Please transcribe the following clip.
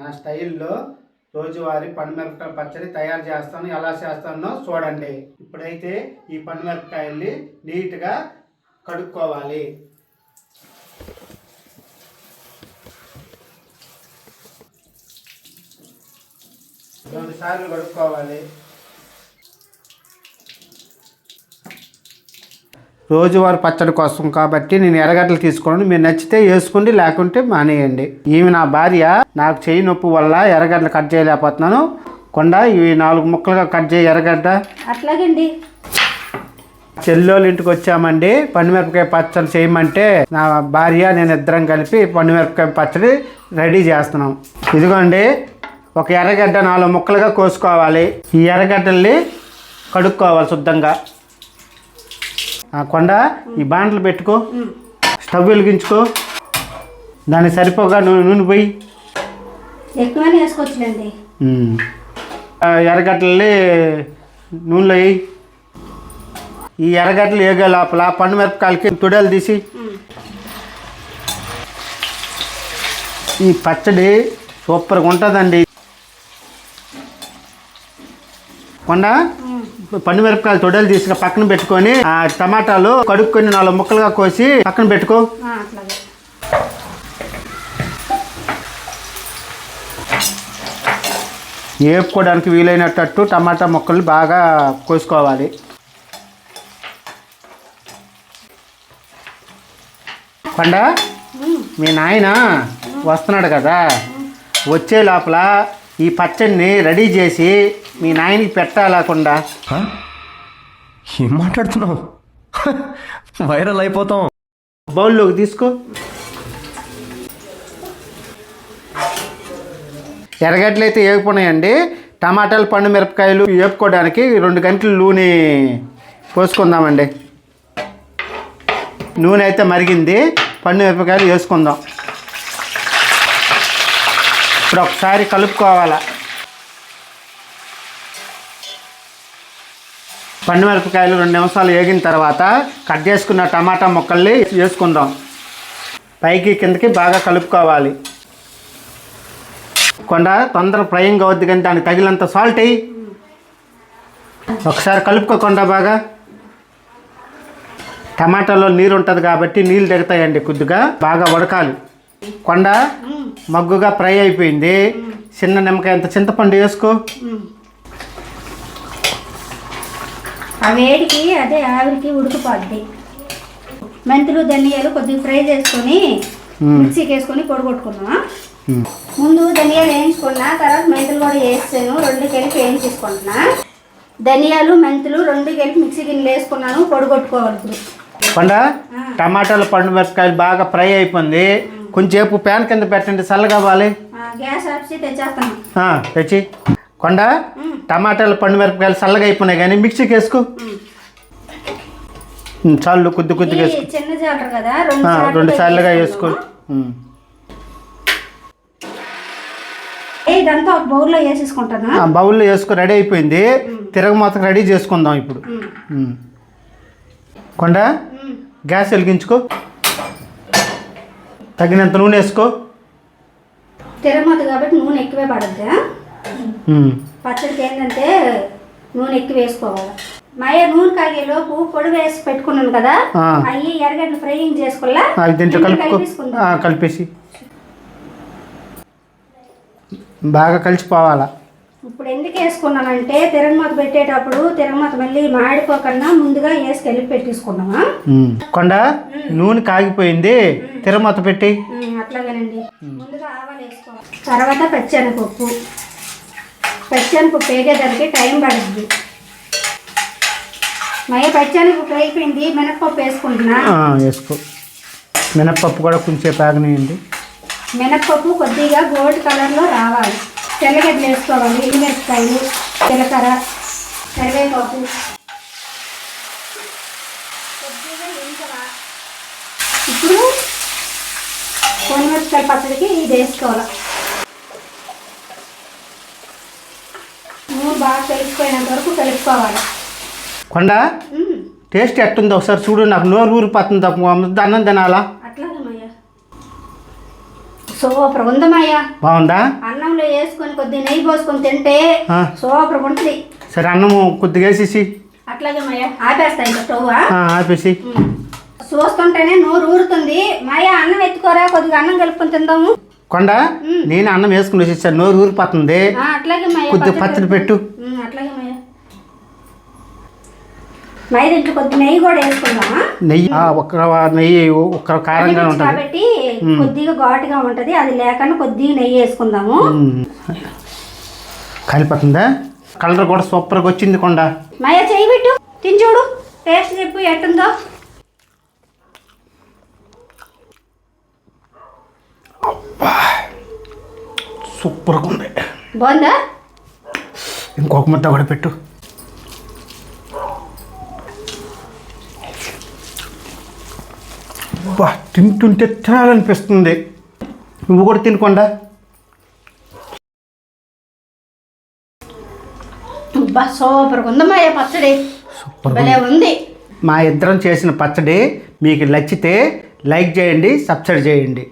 నా స్టైల్లో రోజువారీ పండుమిరపకాయ పచ్చడి తయారు చేస్తాను. ఎలా చేస్తానో చూడండి. ఇప్పుడైతే ఈ పండుమిరపకాయల్ని నీట్గా కడుక్కోవాలి. రెండు సార్లు కడుక్కోవాలి. రోజువారి పచ్చడి కోసం కాబట్టి నేను ఎర్రగడ్డలు తీసుకోండి మీరు నచ్చితే వేసుకోండి లేకుంటే మానేయండి. ఈమె నా భార్య. నాకు చేయి నొప్పి వల్ల ఎర్రగడ్డలు కట్ చేయలేకపోతున్నాను. కొండ ఇవి నాలుగు ముక్కలుగా కట్ చేయి ఎర్రగడ్డ. అట్లాగండి. చెల్లోళ్ళ ఇంటికి వచ్చామండి. పండుమిరపకాయ పచ్చడి చేయమంటే నా భార్య నేను ఇద్దరం కలిపి పండుమిరపకాయ పచ్చడి రెడీ చేస్తున్నాం. ఇదిగోండి ఒక ఎర్రగడ్డ నాలుగు ముక్కలుగా కోసుకోవాలి. ఈ ఎర్రగడ్డల్ని కడుక్కోవాలి శుద్ధంగా. కొండ ఈ బాండ్లు పెట్టుకో స్టవ్ వెలిగించుకో దానికి సరిపోగా నూనె నూనె పోయి. ఎక్కువనే వేసుకోవచ్చులేండి. ఎర్రగడ్డల్ని నూనెలో వేయి. ఈ ఎర్రగడ్డలు వేగే లోపల పండు మిరపకాయలకి తుడలు తీసి. ఈ పచ్చడి సూపర్గా ఉంటుందండి. కొండ? పండు మిరపకాయలు తొడలు తీసుకు పక్కన పెట్టుకొని ఆ టమాటాలు కడుక్కొని నాలుగు ముక్కలుగా కోసి పక్కన పెట్టుకో. వేపుకోవడానికి వీలైనట్టు టమాటా ముక్కలు బాగా కోసుకోవాలి. కొండ ఉమ్, మీ నాయన వస్తున్నాడు కదా. వచ్చే లోపల ఈ పచ్చడిని రెడీ చేసి మీ నాయనకి పెట్టాలకుండా? ఏం మాట్లాడుతున్నావు? వైరల్ అయిపోతాం. బౌల్లోకి తీసుకో. ఎర్రగడ్డలు అయితే వేగిపోయినాయండి టమాటాలు పండు మిరపకాయలు వేపుకోవడానికి రెండు గంటలు నూనె పోసుకుందామండి. నూనె అయితే మరిగింది. పండు మిరపకాయలు వేసుకుందాం. ఇప్పుడు ఒకసారి కలుపుకోవాలా? పండు మిరపకాయలు రెండు నిమిషాలు వేగిన తర్వాత కట్ చేసుకున్న టమాటా ముక్కల్ని వేసుకుందాం. పైకి కిందకి బాగా కలుపుకోవాలి. కొండ తొందర ఫ్రైయింగ్ అవుద్ది కానీ దానికి తగినంత సాల్ట్ అయ్యి ఒకసారి కలుపుకోకుండా బాగా. టమాటాలో నీరు ఉంటుంది కాబట్టి నీళ్ళు తిరుగుతాయండి కొద్దిగా. బాగా ఉడకాలి కొండ మగ్గుగా ఫ్రై అయిపోయింది. చిన్న నిమ్మకాయ అంత చింతపండు వేసుకో. ఆ వేడికి అదే ఆవిరికి ఉడికిపోద్ది. మెంతులు ధనియాలు కొద్దిగా ఫ్రై చేసుకొని. మిక్సీకి వేసుకొని పొడి కొట్టుకున్నాం ఉమ్. ముందు ధనియాలు వేయించుకున్నా తర్వాత మెంతులు కూడా వేసాను రెండు కలిపి వేయించేసుకుంటున్నా. ధనియాలు మెంతులు రెండు కలిపి మిక్సీ గిన్నెలు వేసుకున్నాను పొడి కొట్టుకోవాలి ఇప్పుడు కొండ టమాటాలు పండు మిరపకాయలు బాగా ఫ్రై అయిపోయింది. కొంచెంసేపు ప్యాన్ కింద పెట్టండి చల్లగా అవ్వాలి. గ్యాస్ ఆఫ్ తెచ్చేస్తాను. తెచ్చి. కొండ. టమాటాలు పండు మిరపకాయలు చల్లగా అయిపోయినాయి కానీ మిక్సీకి వేసుకో చాలు కొద్ది కొద్దిగా వేసుకో చిన్న జాలరు కదా రెండు సార్లుగా వేసుకో. ఇదంతా ఒక బౌల్లో వేసేసుకుంటాను? బౌల్లో వేసుకో రెడీ అయిపోయింది. తిరగమాతకు రెడీ చేసుకుందాం ఇప్పుడు. కొండ. గ్యాస్ వెలిగించుకో. తగినంత నూనె వేసుకో. తిరగమాత కాబట్టి నూనె ఎక్కువే పడద్ది. పచ్చడికి ఏంటంటే నూనె ఎక్కువ వేసుకోవాలి. మయ నూనె కాగేలోపు పొడి వేసి పెట్టుకున్నాను కదా. అవి ఎర్రగడ్డలు ఫ్రైయింగ్ చేసుకోవాలా? దీంట్లో కలిపేసి. బాగా కలిసిపోవాలా? ఇప్పుడు ఎందుకు వేసుకున్నానంటే తిరగమాత పెట్టేటప్పుడు తిరగమాత మళ్ళీ మాడిపోకుండా ముందుగా వేసి కలిపి పెట్టేసుకున్నామా. కొండ నూనె కాగిపోయింది తిరమత పెట్టి. అట్లాగేనండి. ముందుగా ఆవాలు వేసుకోవాలి. తర్వాత పచ్చెనపప్పు పచ్చెనపప్పు వేగేదానికి టైం పడుతుంది మయ పచ్చెనపప్పు అయిపోయింది మినప్పప్పు వేసుకుంటున్నా. వేసుకో. మినప్పప్పు కూడా కొంచెం ఆగనియండి మినప్పప్పు కొద్దిగా గోల్డ్ కలర్లో రావాలి. తెల్లగడ్డలు వేసుకోవాలి ఎండుమిరపకాయలు జీలకర్ర కరివేపాకు. ఇప్పుడు కొనిమిరపకాయల పచ్చడికి ఇది వేసుకోవాలి నూనె బాగా కలిసిపోయినంత వరకు కలుపుకోవాలి కొండ టేస్ట్ ఎట్టుందో ఒకసారి చూడు నాకు నోరు ఊరిపోతుంది తప్ప. అన్నం తినాలా? అట్లాగే మయ్య సూపర్ ఉందమ్మయ్యా. బాగుందా? అన్నం అన్నంలో వేసుకొని కొద్దిగా నెయ్యి పోసుకొని తింటే. సూపర్ ఉంటుంది. సరే అన్నము కొద్దిగా వేసేసి. అట్లాగే మాయ ఆపేస్తా ఇంకా స్టవ్. ఆపేసి. చూస్తుంటేనే నోరు ఊరుతుంది. మాయ అన్నం ఎత్తుకోరా? కొద్దిగా అన్నం కలుపుకొని తిందాము. కొండ? నేను అన్నం వేసుకుని వచ్చేసాను నోరు ఊరిపోతుంది. కొద్దిగా పచ్చడి. పెట్టు. నెయ్యి కూడా వేసుకుందామా? నెయ్యి ఆ, ఒక్క నెయ్యి ఒక్క కారంగా ఉంటుంది. కొద్దిగా ఘాటుగా ఉంటది. అది లేకుండా కొద్దిగా నెయ్యి వేసుకుందాము. కలిపోతుందా? కలర్ కూడా సూపర్గా వచ్చింది కొండ. మాయ చేయి పెట్టు. తిని చూడు. టేస్ట్ చెప్పు ఎట్టుందో. సూపర్గా ఉంది. బాగుందా? ఇంకొక ముద్ద కూడా పెట్టు. బా తింటుంటే తినాలనిపిస్తుంది. నువ్వు కూడా తినకుండా? బా సూపర్ ఉందా మాయ పచ్చడి. సూపర్ ఉంది. మా ఇద్దరం చేసిన పచ్చడి మీకు నచ్చితే లైక్ చేయండి సబ్స్క్రైబ్ చేయండి.